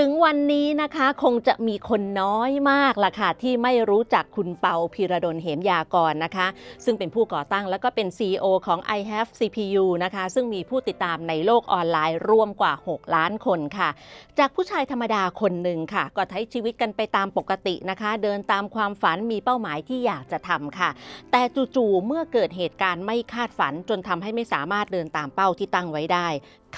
ถึงวันนี้นะคะคงจะมีคนน้อยมากล่ะค่ะที่ไม่รู้จักคุณเปาพีระดลเหมยากรนะคะ ซึ่งเป็นผู้ก่อตั้งแล้วก็เป็น CEO ของ i have CPU นะคะ ซึ่งมีผู้ติดตามในโลกออนไลน์รวมกว่า 6 ล้านคนค่ะ จากผู้ชายธรรมดาคนหนึ่งค่ะ ก็ใช้ชีวิตกันไปตามปกตินะคะ เดินตามความฝันมีเป้าหมายที่อยากจะทำค่ะ แต่จู่ๆเมื่อเกิดเหตุการณ์ไม่คาดฝันจนทำให้ไม่สามารถเดินตามเป้าที่ตั้งไว้ได้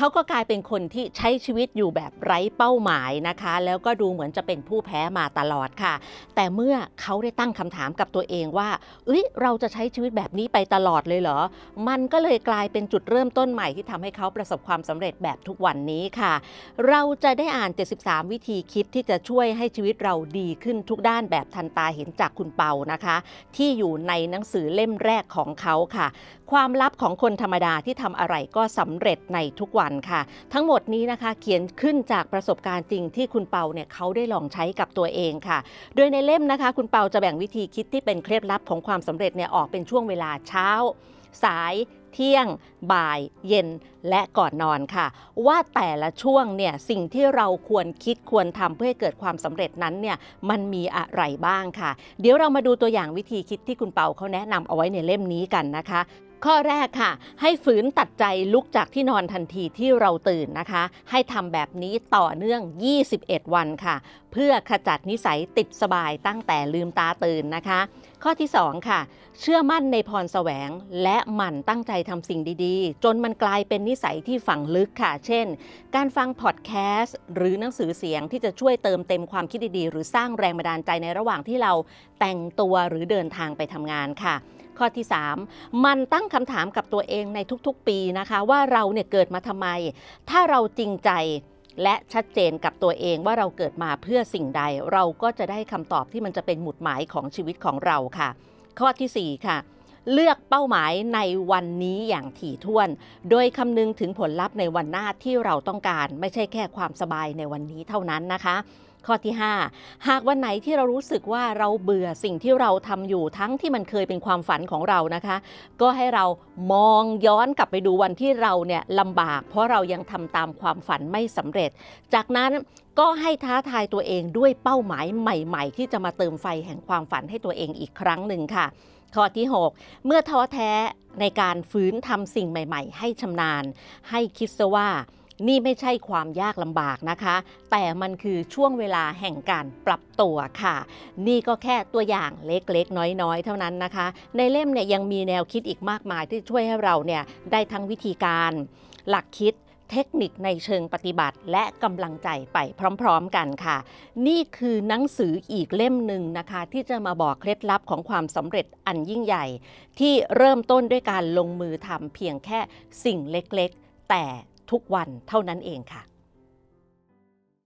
เขาก็กลายเป็นคนที่ใช้ชีวิตอยู่แบบไร้เป้าหมายนะคะ แล้วก็ดูเหมือนจะเป็นผู้แพ้มาตลอดค่ะ แต่เมื่อเขาได้ตั้งคำถามกับตัวเองว่าเอ้ยเราจะใช้ชีวิตแบบนี้ไปตลอดเลยเหรอ มันก็เลยกลายเป็นจุดเริ่มต้นใหม่ที่ทำให้เขาประสบความสำเร็จแบบทุกวันนี้ค่ะ เราจะได้อ่าน 73 วิธีคิดที่จะช่วยให้ชีวิตเราดีขึ้นทุกด้านแบบทันตาเห็นจากคุณเปานะคะ ที่อยู่ในหนังสือเล่มแรกของเขาค่ะ ความลับของคนธรรมดาที่ทำอะไรก็สำเร็จในทุกวันค่ะ ทั้งหมดนี้นะคะเขียนขึ้นจากประสบการณ์จริงที่คุณเปาเนี่ยเขาได้ลองใช้กับตัวเองค่ะ โดยในเล่มนะคะ คุณเปาจะแบ่งวิธีคิดที่เป็นเคล็ดลับของความสำเร็จเนี่ยออกเป็นช่วงเวลาเช้า สายเที่ยง บ่าย เย็น และก่อนนอนค่ะ ว่าแต่ละช่วงเนี่ยสิ่งที่เราควรคิดควรทำเพื่อให้เกิดความสำเร็จนั้นเนี่ยมันมีอะไรบ้างค่ะ เดี๋ยวเรามาดูตัวอย่างวิธีคิดที่คุณเปาเขาแนะนำเอาไว้ในเล่มนี้กันนะคะ ข้อแรกค่ะ ให้ฝืนตัดใจลุกจากที่นอนทันทีที่เราตื่นนะคะ ให้ทำแบบนี้ต่อเนื่อง 21 วันค่ะ เพื่อขจัดนิสัยติดสบายตั้งแต่ลืมตาตื่นนะคะ ข้อที่ 2 ค่ะ เชื่อมั่นในพรแสวง และหมั่นตั้งใจทำสิ่งดีๆ จนมันกลายเป็นนิสัยที่ฝังลึกค่ะ เช่น การฟังพอดแคสต์หรือหนังสือเสียงที่จะช่วยเติมเต็มความคิดดีๆ หรือสร้างแรงบันดาลใจในระหว่างที่เราแต่งตัวหรือเดินทางไปทำงานค่ะ ข้อที่ 3 มันตั้งคำถามกับตัวเองในทุกๆ ปีนะคะ ว่าเราเนี่ยเกิดมาทำไม ถ้าเราจริงใจและชัดเจนกับตัวเองว่าเราเกิดมาเพื่อสิ่งใด เราก็จะได้คำตอบที่มันจะเป็นหมุดหมายของชีวิตของเราค่ะ ข้อทีสี่4 ค่ะเลือกเป้าหมายในวันนี้อย่างถี่ถ้วน โดยคำนึงถึงผลลัพธ์ในวันหน้าที่เราต้องการ ไม่ใช่แค่ความสบายในวันนี้เท่านั้นนะคะ ข้อที่ 5 หากวันไหนที่เรารู้สึกว่าเราเบื่อสิ่งที่เราทำอยู่ทั้งที่มันเคยเป็นความฝันของเรานะคะ ก็ให้เรามองย้อนกลับไปดูวันที่เราเนี่ยลำบาก เพราะเรายังทำตามความฝันไม่สำเร็จ จากนั้นก็ให้ท้าทายตัวเองด้วยเป้าหมายใหม่ ๆ ที่จะมาเติมไฟแห่งความฝันให้ตัวเองอีกครั้งหนึ่งค่ะข้อที่ 6 เมื่อท้อแท้ในการฟื้นทำสิ่งใหม่ ๆ ให้ชำนาญ ให้คิดซะว่า นี่ไม่ใช่ความยากลำบากนะคะ แต่มันคือช่วงเวลาแห่งการปรับตัวค่ะ นี่ก็แค่ตัวอย่างเล็กๆ น้อยๆ เท่านั้นนะคะ ในเล่มเนี่ยยังมีแนวคิดอีกมากมายที่ช่วยให้เราเนี่ยได้ทั้งวิธีการ หลักคิดเทคนิคในเชิงปฏิบัติและกำลังใจไปพร้อมๆกันค่ะ นี่คือหนังสืออีกเล่มหนึ่งนะคะ ที่จะมาบอกเคล็ดลับของความสำเร็จอันยิ่งใหญ่ ที่เริ่มต้นด้วยการลงมือทำเพียงแค่สิ่งเล็กๆ แต่ ทุกวันเท่านั้นเองค่ะ